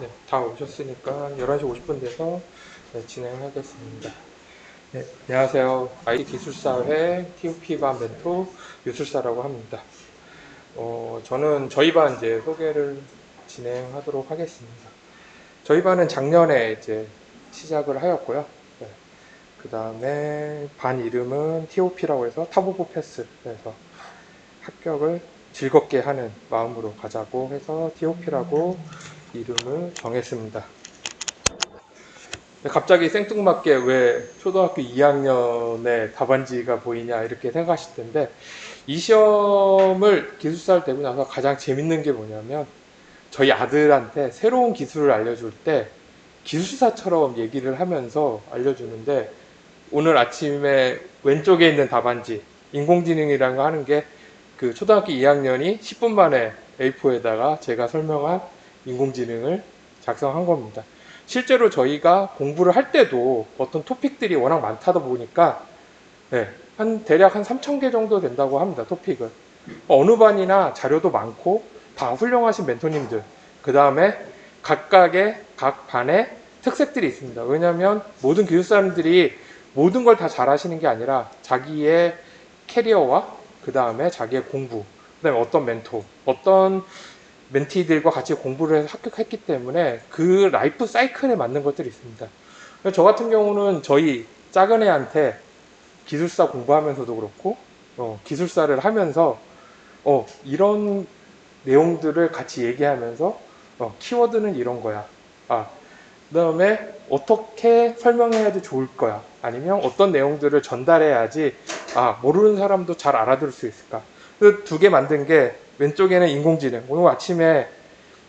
네, 다 오셨으니까 11시 50분 돼서 네, 진행하겠습니다. 네, 안녕하세요. IT 기술사회 TOP반 멘토 유술사라고 합니다. 어, 저는 저희 반 이제 소개를 진행하도록 하겠습니다. 저희 반은 작년에 이제 시작을 하였고요. 그 다음에 반 이름은 TOP라고 해서 탑오브 패스. 그래서 합격을 즐겁게 하는 마음으로 가자고 해서 TOP라고 이름을 정했습니다. 갑자기 생뚱맞게 왜 초등학교 2학년에 답안지가 보이냐 이렇게 생각하실 텐데 이 시험을 기술사를 대고 나서 가장 재밌는 게 뭐냐면 저희 아들한테 새로운 기술을 알려줄 때 기술사처럼 얘기를 하면서 알려주는데 오늘 아침에 왼쪽에 있는 답안지 인공지능이라는 거 하는 게 그 초등학교 2학년이 10분 만에 A4에다가 제가 설명한 인공지능을 작성한 겁니다. 실제로 저희가 공부를 할 때도 어떤 토픽들이 워낙 많다다 보니까 네, 한 대략 한 3,000개 정도 된다고 합니다. 토픽을. 어느 반이나 자료도 많고 다 훌륭하신 멘토님들. 그 다음에 각각의 각 반의 특색들이 있습니다. 왜냐하면 모든 기술사람들이 모든 걸 다 잘하시는 게 아니라 자기의 캐리어와 그 다음에 자기의 공부, 그 다음에 어떤 멘토, 어떤 멘티들과 같이 공부를 해서 합격했기 때문에 그 라이프 사이클에 맞는 것들이 있습니다. 저 같은 경우는 저희 작은 애한테 기술사 공부하면서도 그렇고 어, 기술사를 하면서 어, 이런 내용들을 같이 얘기하면서 어, 키워드는 이런 거야. 아, 그 다음에 어떻게 설명해야지 좋을 거야. 아니면 어떤 내용들을 전달해야지 아 모르는 사람도 잘 알아들을 수 있을까. 그 두 개 만든 게 왼쪽에는 인공지능. 오늘 아침에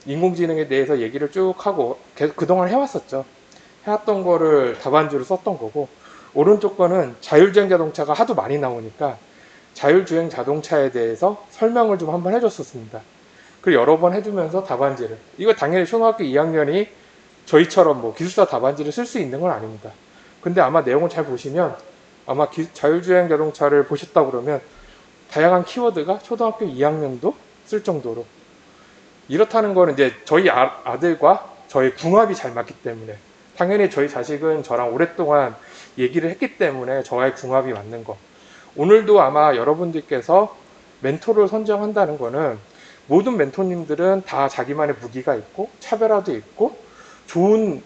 인공지능에 대해서 얘기를 쭉 하고 계속 그동안 해왔었죠. 해왔던 거를 답안지로 썼던 거고 오른쪽 거는 자율주행 자동차가 하도 많이 나오니까 자율주행 자동차에 대해서 설명을 좀 한번 해줬었습니다. 그리고 여러 번 해주면서 답안지를 이거 당연히 초등학교 2학년이 저희처럼 뭐 기술사 답안지를 쓸 수 있는 건 아닙니다. 근데 아마 내용을 잘 보시면 아마 기- 자율주행 자동차를 보셨다 그러면 다양한 키워드가 초등학교 2학년도 쓸 정도로 이렇다는 거는 이제 저희 아, 아들과 저희 궁합이 잘 맞기 때문에 당연히 저희 자식은 저랑 오랫동안 얘기를 했기 때문에 저와의 궁합이 맞는 거. 오늘도 아마 여러분들께서 멘토를 선정한다는 거는 모든 멘토님들은 다 자기만의 무기가 있고 차별화도 있고 좋은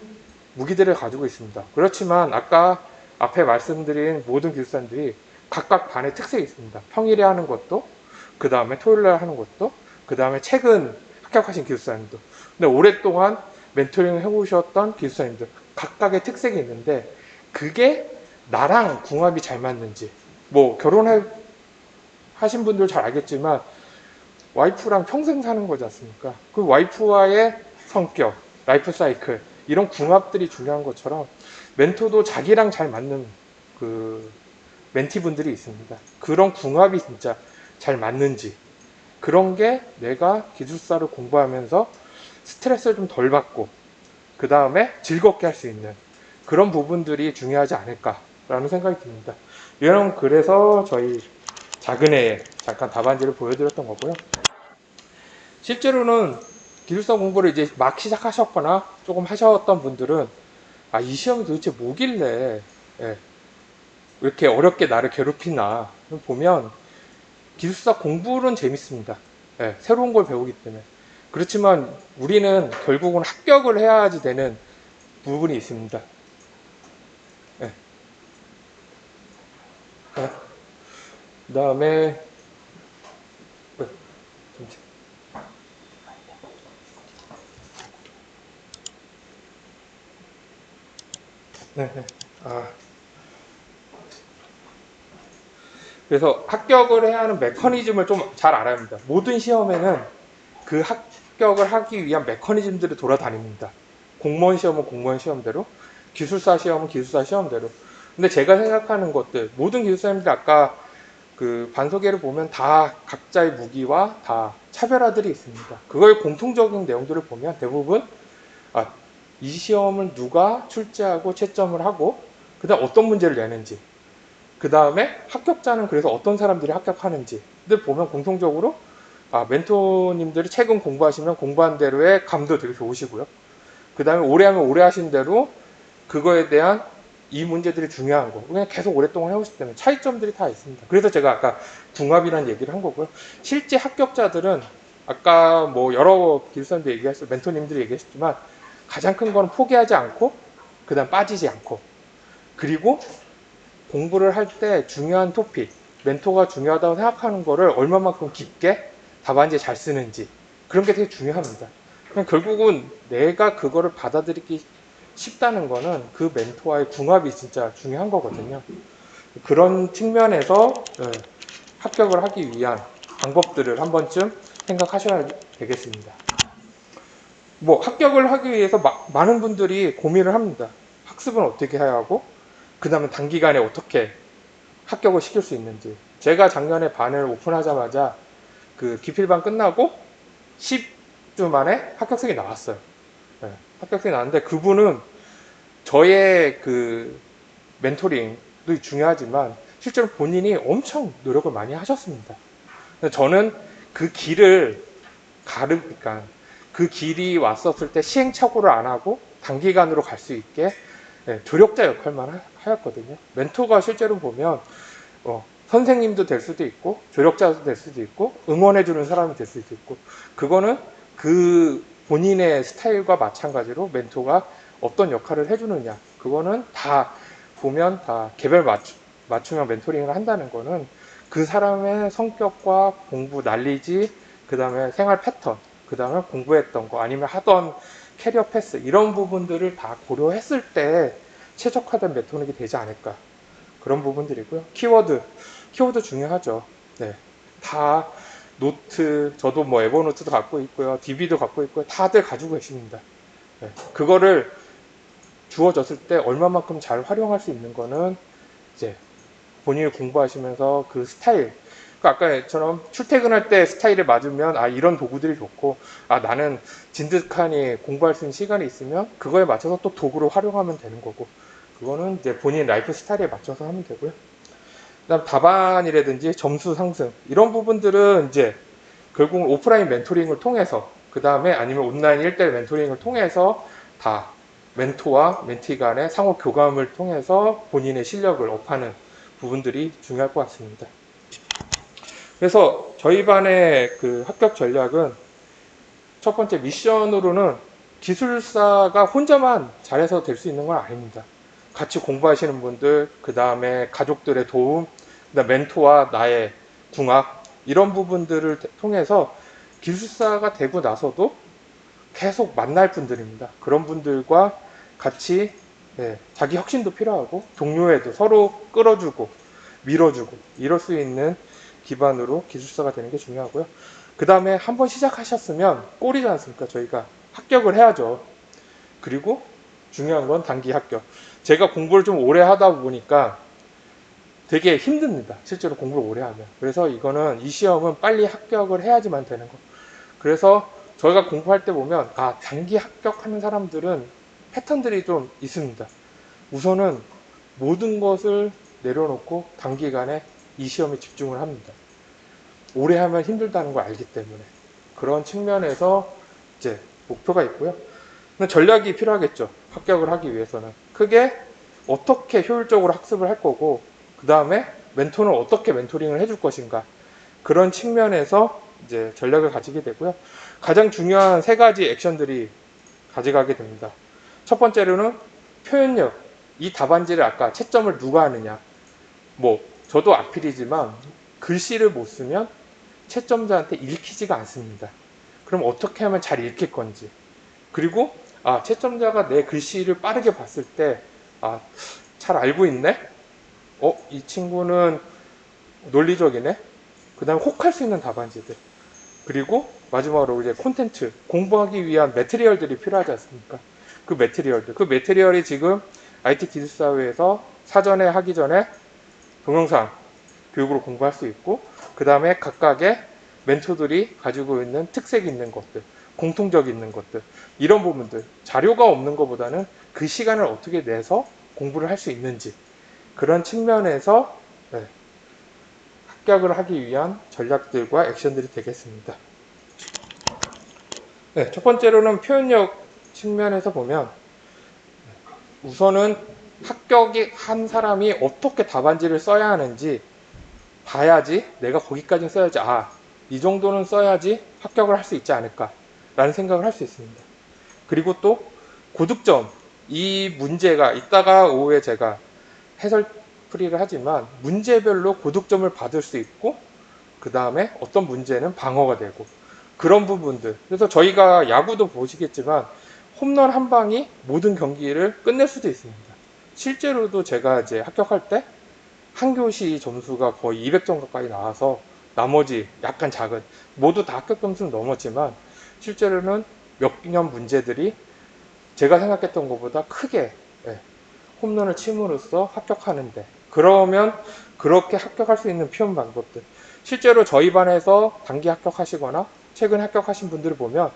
무기들을 가지고 있습니다. 그렇지만 아까 앞에 말씀드린 모든 기술사님들이 각각 반의 특색이 있습니다. 평일에 하는 것도, 그 다음에 토요일 날 하는 것도, 그 다음에 최근 합격하신 기술사님도. 근데 오랫동안 멘토링을 해보셨던 기술사님들 각각의 특색이 있는데 그게 나랑 궁합이 잘 맞는지 뭐 결혼해 하신 분들 잘 알겠지만 와이프랑 평생 사는 거지 않습니까? 그 와이프와의 성격, 라이프 사이클 이런 궁합들이 중요한 것처럼 멘토도 자기랑 잘 맞는 그 멘티분들이 있습니다. 그런 궁합이 진짜 잘 맞는지 그런 게 내가 기술사를 공부하면서 스트레스를 좀 덜 받고 그 다음에 즐겁게 할 수 있는 그런 부분들이 중요하지 않을까라는 생각이 듭니다. 이런 그래서 저희 작은 애에 잠깐 답안지를 보여드렸던 거고요. 실제로는 기술사 공부를 이제 막 시작하셨거나 조금 하셨던 분들은 아, 이 시험이 도대체 뭐길래 예, 이렇게 어렵게 나를 괴롭히나 보면 기술사 공부는 재밌습니다. 예, 새로운 걸 배우기 때문에. 그렇지만 우리는 결국은 합격을 해야지 되는 부분이 있습니다. 예. 예. 그 다음에 네, 네. 아. 그래서 합격을 해야 하는 메커니즘을 좀 잘 알아야 합니다. 모든 시험에는 그 합격을 하기 위한 메커니즘들이 돌아다닙니다. 공무원 시험은 공무원 시험대로, 기술사 시험은 기술사 시험대로. 근데 제가 생각하는 것들, 모든 기술사님들 아까 그 반소개를 보면 다 각자의 무기와 다 차별화들이 있습니다. 그걸 공통적인 내용들을 보면 대부분 아, 이 시험을 누가 출제하고 채점을 하고 그다음 어떤 문제를 내는지 그 다음에 합격자는 그래서 어떤 사람들이 합격하는지를 보면 공통적으로 아, 멘토님들이 최근 공부하시면 공부한 대로의 감도 되게 좋으시고요. 그 다음에 오래 하면 오래 하신 대로 그거에 대한 이 문제들이 중요한 거. 그냥 계속 오랫동안 해오시기 때문에 차이점들이 다 있습니다. 그래서 제가 아까 궁합이라는 얘기를 한 거고요. 실제 합격자들은 아까 뭐 여러 기술사님도 얘기했어요. 멘토님들이 얘기했지만 가장 큰 거는 포기하지 않고 그 다음 빠지지 않고 그리고 공부를 할 때 중요한 토픽, 멘토가 중요하다고 생각하는 거를 얼마만큼 깊게 답안지에 잘 쓰는지 그런 게 되게 중요합니다. 결국은 내가 그거를 받아들이기 쉽다는 거는 그 멘토와의 궁합이 진짜 중요한 거거든요. 그런 측면에서 예, 합격을 하기 위한 방법들을 한 번쯤 생각하셔야 되겠습니다. 뭐 합격을 하기 위해서 마- 많은 분들이 고민을 합니다. 학습은 어떻게 해야 하고 그 다음에 단기간에 어떻게 합격을 시킬 수 있는지. 제가 작년에 반을 오픈하자마자 그 기필반 끝나고 10주 만에 합격생이 나왔어요. 네, 합격생이 나왔는데 그분은 저의 그 멘토링도 중요하지만 실제로 본인이 엄청 노력을 많이 하셨습니다. 저는 그 길을 가르, 그러니까 그 길이 왔었을 때 시행착오를 안 하고 단기간으로 갈 수 있게 네, 조력자 역할만 하- 하였거든요. 멘토가 실제로 보면 어, 선생님도 될 수도 있고 조력자도 될 수도 있고 응원해주는 사람이 될 수도 있고 그거는 그 본인의 스타일과 마찬가지로 멘토가 어떤 역할을 해주느냐 그거는 다 보면 다 개별 맞춤, 맞춤형 멘토링을 한다는 거는 그 사람의 성격과 공부 난리지 그 다음에 생활 패턴 그 다음에 공부했던 거 아니면 하던 캐리어 패스 이런 부분들을 다 고려했을 때 최적화된 멘토링이 되지 않을까. 그런 부분들이고요. 키워드. 키워드 중요하죠. 네. 다 노트 저도 뭐 에버노트도 갖고 있고요. DB도 갖고 있고요. 다들 가지고 계십니다. 네. 그거를 주어졌을 때 얼마만큼 잘 활용할 수 있는 거는 이제 본인이 공부하시면서 그 스타일. 그러니까 아까처럼 출퇴근할 때 스타일에 맞으면 아 이런 도구들이 좋고 아 나는 진득하니 공부할 수 있는 시간이 있으면 그거에 맞춰서 또 도구를 활용하면 되는 거고 그거는 이제 본인 라이프 스타일에 맞춰서 하면 되고요. 그다음 답안이라든지 점수 상승 이런 부분들은 이제 결국 오프라인 멘토링을 통해서 그 다음에 아니면 온라인 1대1 멘토링을 통해서 다 멘토와 멘티 간의 상호 교감을 통해서 본인의 실력을 업하는 부분들이 중요할 것 같습니다. 그래서 저희 반의 그 합격 전략은 첫 번째 미션으로는 기술사가 혼자만 잘해서 될 수 있는 건 아닙니다. 같이 공부하시는 분들, 그 다음에 가족들의 도움, 그다음 멘토와 나의 궁합 이런 부분들을 통해서 기술사가 되고 나서도 계속 만날 분들입니다. 그런 분들과 같이 네, 자기 혁신도 필요하고 동료애도 서로 끌어주고 밀어주고 이럴 수 있는 기반으로 기술사가 되는 게 중요하고요. 그 다음에 한번 시작하셨으면 꼴이지 않습니까? 저희가 합격을 해야죠. 그리고 중요한 건 단기 합격. 제가 공부를 좀 오래 하다 보니까 되게 힘듭니다. 실제로 공부를 오래 하면. 그래서 이거는 이 시험은 빨리 합격을 해야지만 되는 거. 그래서 저희가 공부할 때 보면 아 단기 합격하는 사람들은 패턴들이 좀 있습니다. 우선은 모든 것을 내려놓고 단기간에 이 시험에 집중을 합니다. 오래 하면 힘들다는 걸 알기 때문에 그런 측면에서 이제 목표가 있고요. 전략이 필요하겠죠. 합격을 하기 위해서는 크게 어떻게 효율적으로 학습을 할 거고 그 다음에 멘토는 어떻게 멘토링을 해줄 것인가 그런 측면에서 이제 전략을 가지게 되고요. 가장 중요한 세 가지 액션들이 가져가게 됩니다. 첫 번째로는 표현력. 이 답안지를 아까 채점을 누가 하느냐. 뭐 저도 악필이지만 글씨를 못 쓰면 채점자한테 읽히지가 않습니다. 그럼 어떻게 하면 잘 읽힐 건지. 그리고 아 채점자가 내 글씨를 빠르게 봤을 때 아 잘 알고 있네. 어 이 친구는 논리적이네. 그 다음에 혹할 수 있는 답안지들. 그리고 마지막으로 이제 콘텐츠 공부하기 위한 매트리얼들이 필요하지 않습니까? 그 매트리얼들. 그 매트리얼이 지금 IT 기술사회에서 사전에 하기 전에 동영상 교육으로 공부할 수 있고 그 다음에 각각의 멘토들이 가지고 있는 특색 있는 것들, 공통적 있는 것들. 이런 부분들. 자료가 없는 것보다는 그 시간을 어떻게 내서 공부를 할 수 있는지. 그런 측면에서 네, 합격을 하기 위한 전략들과 액션들이 되겠습니다. 네, 첫 번째로는 표현력 측면에서 보면 우선은 합격이 한 사람이 어떻게 답안지를 써야 하는지 봐야지 내가 거기까지 써야지 아 이 정도는 써야지 합격을 할 수 있지 않을까 라는 생각을 할 수 있습니다. 그리고 또 고득점 이 문제가 이따가 오후에 제가 해설 풀이를 하지만 문제별로 고득점을 받을 수 있고 그 다음에 어떤 문제는 방어가 되고 그런 부분들 그래서 저희가 야구도 보시겠지만 홈런 한 방이 모든 경기를 끝낼 수도 있습니다. 실제로도 제가 이제 합격할 때 한 교시 점수가 거의 200점 가까이 나와서 나머지 약간 작은 모두 다 합격 점수는 넘었지만 실제로는 몇년 문제들이 제가 생각했던 것보다 크게 예, 홈런을 침으로써 합격하는데 그러면 그렇게 합격할 수 있는 표현 방법들 실제로 저희 반에서 단기 합격하시거나 최근 합격하신 분들을 보면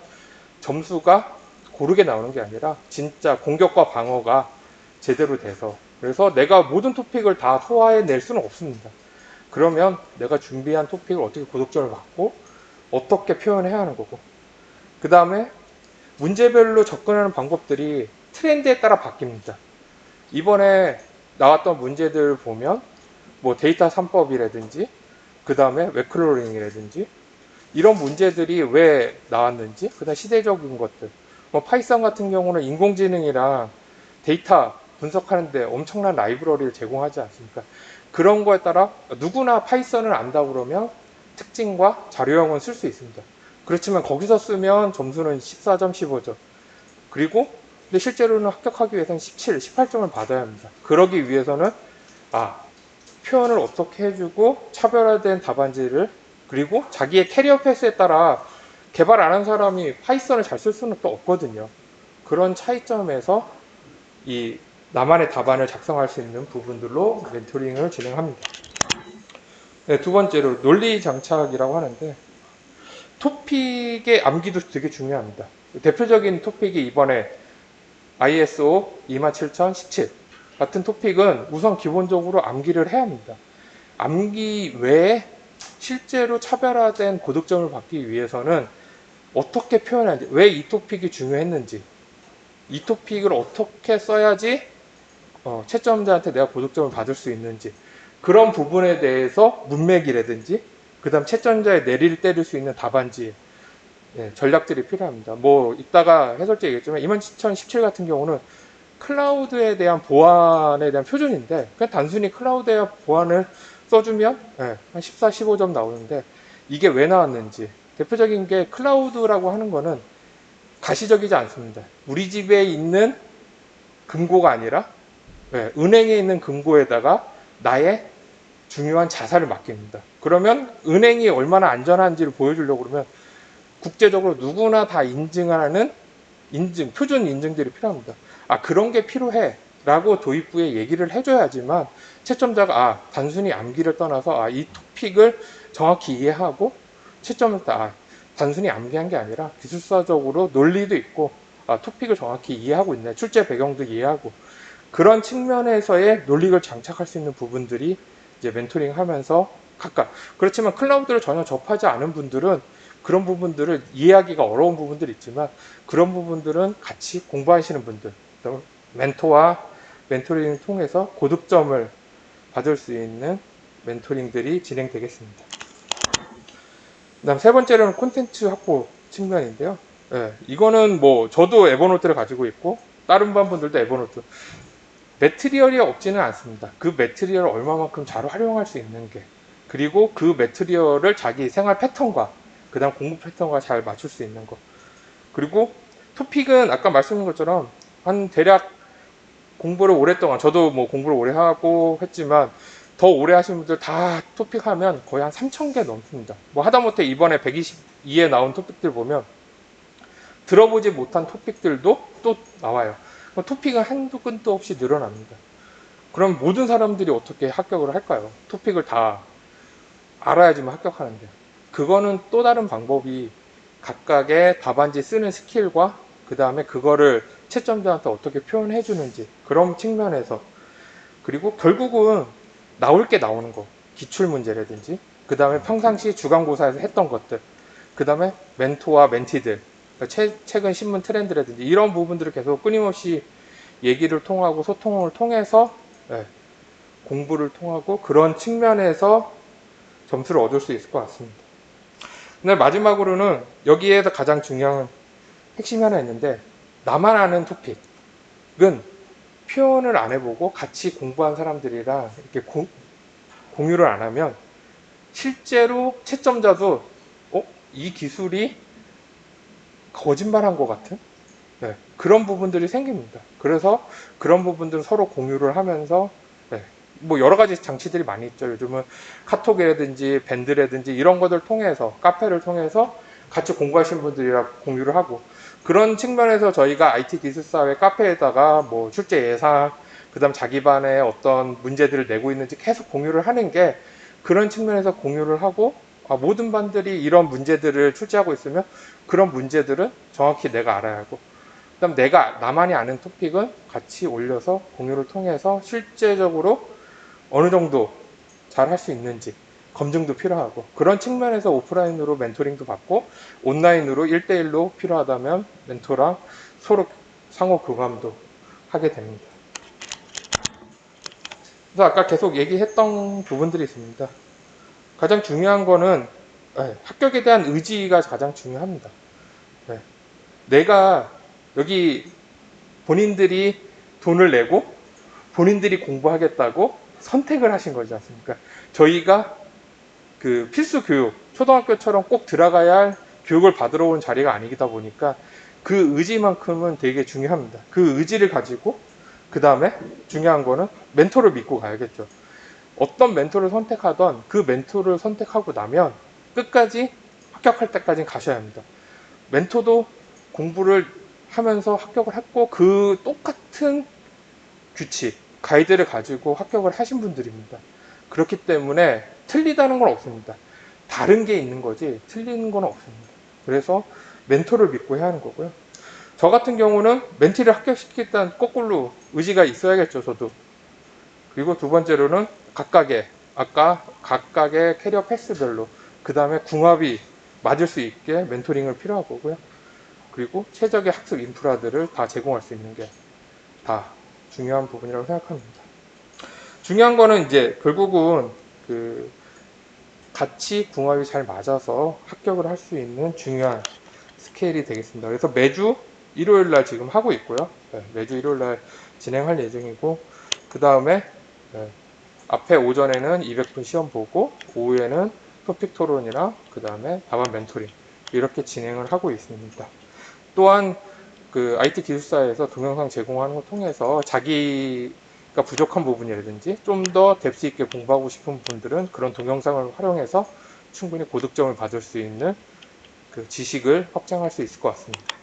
점수가 고르게 나오는 게 아니라 진짜 공격과 방어가 제대로 돼서 그래서 내가 모든 토픽을 다 소화해 낼 수는 없습니다. 그러면 내가 준비한 토픽을 어떻게 고득점을 받고 어떻게 표현해야 하는 거고 그 다음에 문제별로 접근하는 방법들이 트렌드에 따라 바뀝니다. 이번에 나왔던 문제들 보면 뭐 데이터 3법이라든지 그 다음에 웹클로링이라든지 이런 문제들이 왜 나왔는지 그다음 시대적인 것들 뭐 파이썬 같은 경우는 인공지능이랑 데이터 분석하는데 엄청난 라이브러리를 제공하지 않습니까? 그런 거에 따라 누구나 파이썬을 안다 그러면 특징과 자료형은 쓸 수 있습니다. 그렇지만 거기서 쓰면 점수는 14점, 15점. 그리고 근데 실제로는 합격하기 위해서는 17, 18점을 받아야 합니다. 그러기 위해서는 아 표현을 어떻게 해주고 차별화된 답안지를 그리고 자기의 캐리어 패스에 따라 개발 안 한 사람이 파이썬을 잘 쓸 수는 또 없거든요. 그런 차이점에서 이 나만의 답안을 작성할 수 있는 부분들로 멘토링을 진행합니다. 네, 두 번째로 논리 장착이라고 하는데 토픽의 암기도 되게 중요합니다. 대표적인 토픽이 이번에 ISO 27017 같은 토픽은 우선 기본적으로 암기를 해야 합니다. 암기 외에 실제로 차별화된 고득점을 받기 위해서는 어떻게 표현하는지, 왜 이 토픽이 중요했는지, 이 토픽을 어떻게 써야지 어, 채점자한테 내가 고득점을 받을 수 있는지 그런 부분에 대해서 문맥이라든지 그 다음 채점자의 내리를 때릴 수 있는 답안지 예, 전략들이 필요합니다. 뭐 이따가 해설자 얘기했지만 2017 같은 경우는 클라우드에 대한 보안에 대한 표준인데 그냥 단순히 클라우드에 보안을 써주면 예, 한 14, 15점 나오는데 이게 왜 나왔는지 대표적인 게 클라우드라고 하는 거는 가시적이지 않습니다. 우리 집에 있는 금고가 아니라 예, 은행에 있는 금고에다가 나의 중요한 자산을 맡깁니다. 그러면 은행이 얼마나 안전한지를 보여주려고 그러면 국제적으로 누구나 다 인증하는 인증, 표준 인증들이 필요합니다. 아, 그런 게 필요해. 라고 도입부에 얘기를 해줘야지만 채점자가 아, 단순히 암기를 떠나서 아, 이 토픽을 정확히 이해하고 채점을 다 아, 단순히 암기한 게 아니라 기술사적으로 논리도 있고 아, 토픽을 정확히 이해하고 있네. 출제 배경도 이해하고 그런 측면에서의 논리를 장착할 수 있는 부분들이 이제 멘토링 하면서 각각 그렇지만 클라우드를 전혀 접하지 않은 분들은 그런 부분들을 이해하기가 어려운 부분들이 있지만 그런 부분들은 같이 공부하시는 분들 또 멘토와 멘토링을 통해서 고득점을 받을 수 있는 멘토링들이 진행되겠습니다. 그다음 세 번째로는 콘텐츠 확보 측면인데요. 예, 이거는 뭐 저도 에버노트를 가지고 있고 다른 반 분들도 에버노트 매트리얼이 없지는 않습니다. 그 매트리얼을 얼마만큼 잘 활용할 수 있는 게 그리고 그 매트리얼을 자기 생활 패턴과 그 다음 공부 패턴과 잘 맞출 수 있는 거 그리고 토픽은 아까 말씀드린 것처럼 한 대략 공부를 오랫동안 저도 뭐 공부를 오래 하고 했지만 더 오래 하신 분들 다 토픽 하면 거의 한 3,000개 넘습니다. 뭐 하다못해 이번에 122에 나온 토픽들 보면 들어보지 못한 토픽들도 또 나와요. 그럼 토픽은 한두 끝도 없이 늘어납니다. 그럼 모든 사람들이 어떻게 합격을 할까요? 토픽을 다 알아야지만 합격하는데. 그거는 또 다른 방법이 각각의 답안지 쓰는 스킬과 그 다음에 그거를 채점자한테 어떻게 표현해 주는지 그런 측면에서 그리고 결국은 나올 게 나오는 거 기출 문제라든지 그 다음에 평상시 주간고사에서 했던 것들 그 다음에 멘토와 멘티들 최, 최근 신문 트렌드라든지 이런 부분들을 계속 끊임없이 얘기를 통하고 소통을 통해서 예, 공부를 통하고 그런 측면에서 점수를 얻을 수 있을 것 같습니다. 근데 마지막으로는 여기에서 가장 중요한 핵심이 하나 있는데 나만 아는 토픽은 표현을 안 해보고 같이 공부한 사람들이랑 이렇게 공, 공유를 안 하면 실제로 채점자도 어? 이 기술이 거짓말한 것 같은 네, 그런 부분들이 생깁니다. 그래서 그런 부분들 서로 공유를 하면서 네, 뭐 여러 가지 장치들이 많이 있죠. 요즘은 카톡이라든지 밴드라든지 이런 것들 통해서 카페를 통해서 같이 공부하신 분들이랑 공유를 하고 그런 측면에서 저희가 IT 기술사회 카페에다가 뭐 출제 예상 그다음 자기 반에 어떤 문제들을 내고 있는지 계속 공유를 하는 게 그런 측면에서 공유를 하고 아, 모든 반들이 이런 문제들을 출제하고 있으면 그런 문제들은 정확히 내가 알아야 하고 그다음 내가 나만이 아는 토픽은 같이 올려서 공유를 통해서 실제적으로 어느 정도 잘 할 수 있는지 검증도 필요하고 그런 측면에서 오프라인으로 멘토링도 받고 온라인으로 1대1로 필요하다면 멘토랑 서로 상호 교감도 하게 됩니다. 그래서 아까 계속 얘기했던 부분들이 있습니다. 가장 중요한 거는 네, 합격에 대한 의지가 가장 중요합니다. 네, 내가 여기 본인들이 돈을 내고 본인들이 공부하겠다고 선택을 하신 거지 않습니까? 저희가 그 필수 교육, 초등학교처럼 꼭 들어가야 할 교육을 받으러 온 자리가 아니다 보니까 그 의지만큼은 되게 중요합니다. 그 의지를 가지고 그 다음에 중요한 거는 멘토를 믿고 가야겠죠. 어떤 멘토를 선택하던 그 멘토를 선택하고 나면 끝까지 합격할 때까지 가셔야 합니다. 멘토도 공부를 하면서 합격을 했고 그 똑같은 규칙, 가이드를 가지고 합격을 하신 분들입니다. 그렇기 때문에 틀리다는 건 없습니다. 다른 게 있는 거지 틀리는 건 없습니다. 그래서 멘토를 믿고 해야 하는 거고요. 저 같은 경우는 멘티를 합격시키겠다는 거꾸로 의지가 있어야겠죠, 저도. 그리고 두 번째로는 각각의 아까 각각의 캐리어 패스별로 그 다음에 궁합이 맞을 수 있게 멘토링을 필요할 거고요. 그리고 최적의 학습 인프라들을 다 제공할 수 있는 게 다 중요한 부분이라고 생각합니다. 중요한 거는 이제 결국은 그 같이 궁합이 잘 맞아서 합격을 할 수 있는 중요한 스케일이 되겠습니다. 그래서 매주 일요일 날 지금 하고 있고요. 네, 매주 일요일 날 진행할 예정이고 그 다음에 네, 앞에 오전에는 200분 시험 보고 오후에는 토픽 토론이랑 그 다음에 답안 멘토링 이렇게 진행을 하고 있습니다. 또한 그 IT 기술사에서 동영상 제공하는 걸 통해서 자기가 부족한 부분이라든지 좀 더 뎁스 있게 공부하고 싶은 분들은 그런 동영상을 활용해서 충분히 고득점을 받을 수 있는 그 지식을 확장할 수 있을 것 같습니다.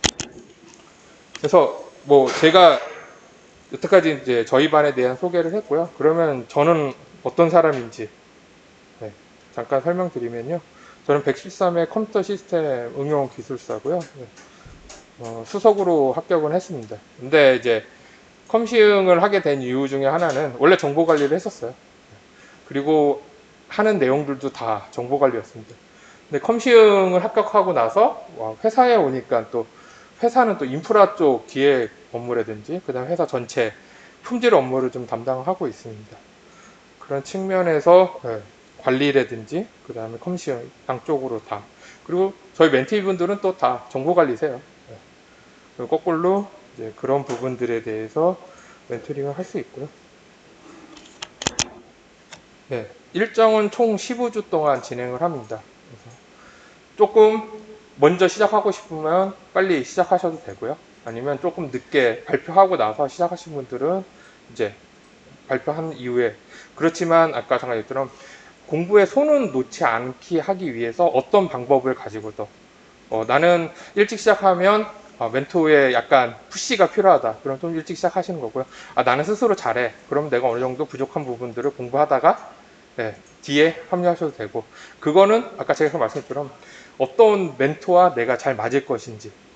그래서 뭐 제가 여태까지 이제 저희 반에 대한 소개를 했고요. 그러면 저는 어떤 사람인지 네, 잠깐 설명드리면요. 저는 113의 컴퓨터 시스템 응용 기술사고요. 네, 어, 수석으로 합격은 했습니다. 근데 이제 컴시응을 하게 된 이유 중에 하나는 원래 정보 관리를 했었어요. 그리고 하는 내용들도 다 정보 관리였습니다. 근데 컴시응을 합격하고 나서 와, 회사에 오니까 또 회사는 또 인프라 쪽 기획 업무라든지 그다음 회사 전체 품질 업무를 좀 담당하고 있습니다. 그런 측면에서 예, 관리라든지 그다음에 컴시형 양쪽으로 다 그리고 저희 멘티 분들은 또 다 정보 관리세요. 예. 거꾸로 이제 그런 부분들에 대해서 멘토링을 할 수 있고요. 네, 일정은 총 15주 동안 진행을 합니다. 그래서 조금 먼저 시작하고 싶으면 빨리 시작하셔도 되고요. 아니면 조금 늦게 발표하고 나서 시작하신 분들은 이제 발표한 이후에 그렇지만 아까 잠깐 얘기했던 공부에 손은 놓지 않기 하기 위해서 어떤 방법을 가지고도 어, 나는 일찍 시작하면 아, 멘토에 약간 푸시가 필요하다. 그럼 좀 일찍 시작하시는 거고요. 아, 나는 스스로 잘해. 그럼 내가 어느 정도 부족한 부분들을 공부하다가 네, 뒤에 합류하셔도 되고 그거는 아까 제가 말씀드린 어떤 멘토와 내가 잘 맞을 것인지 네,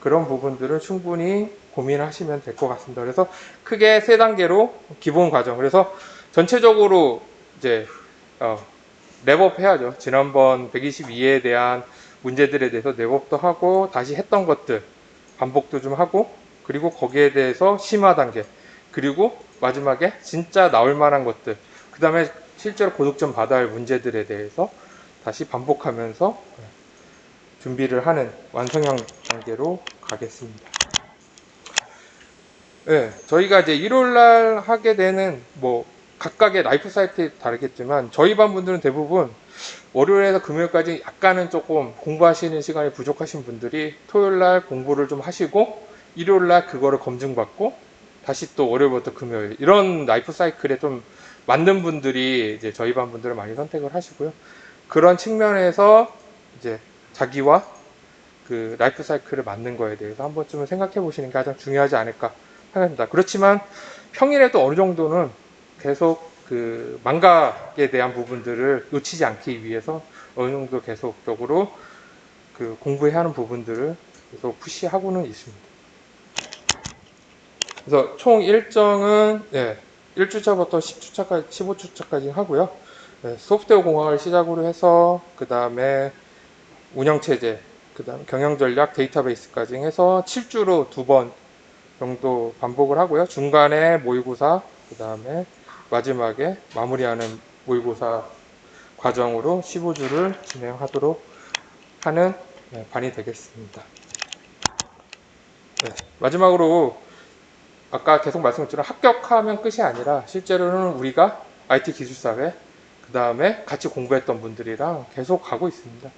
그런 부분들을 충분히 고민하시면 될 것 같습니다. 그래서 크게 세 단계로 기본 과정. 그래서 전체적으로 이제 어, 랩업 해야죠. 지난번 122에 대한 문제들에 대해서 내법도 하고 다시 했던 것들 반복도 좀 하고 그리고 거기에 대해서 심화 단계 그리고 마지막에 진짜 나올 만한 것들 그 다음에 실제로 고득점 받아야 할 문제들에 대해서 다시 반복하면서 준비를 하는 완성형 단계로 가겠습니다. 네, 저희가 이제 일요일 날 하게 되는 뭐 각각의 라이프 사이트에 다르겠지만 저희 반 분들은 대부분 월요일에서 금요일까지 약간은 조금 공부하시는 시간이 부족하신 분들이 토요일 날 공부를 좀 하시고 일요일 날 그거를 검증받고 다시 또 월요일부터 금요일 이런 라이프 사이클에 좀 맞는 분들이 이제 저희 반 분들을 많이 선택을 하시고요. 그런 측면에서 이제 자기와 그 라이프 사이클을 맞는 거에 대해서 한 번쯤은 생각해 보시는 게 가장 중요하지 않을까 생각합니다. 그렇지만 평일에도 어느 정도는 계속 그 망각에 대한 부분들을 놓치지 않기 위해서 어느 정도 계속적으로 그 공부해야 하는 부분들을 계속 푸시하고는 있습니다. 그래서 총 일정은 네, 1주차부터 10주차까지 15주차까지 하고요. 네, 소프트웨어 공학을 시작으로 해서 그 다음에 운영체제, 그 다음 경영전략, 데이터베이스까지 해서 7주로 두 번 정도 반복을 하고요. 중간에 모의고사, 그 다음에 마지막에 마무리하는 모의고사 과정으로 15주를 진행하도록 하는 네, 반이 되겠습니다. 네, 마지막으로 아까 계속 말씀드렸지만 합격하면 끝이 아니라 실제로는 우리가 IT 기술사회 그 다음에 같이 공부했던 분들이랑 계속 가고 있습니다.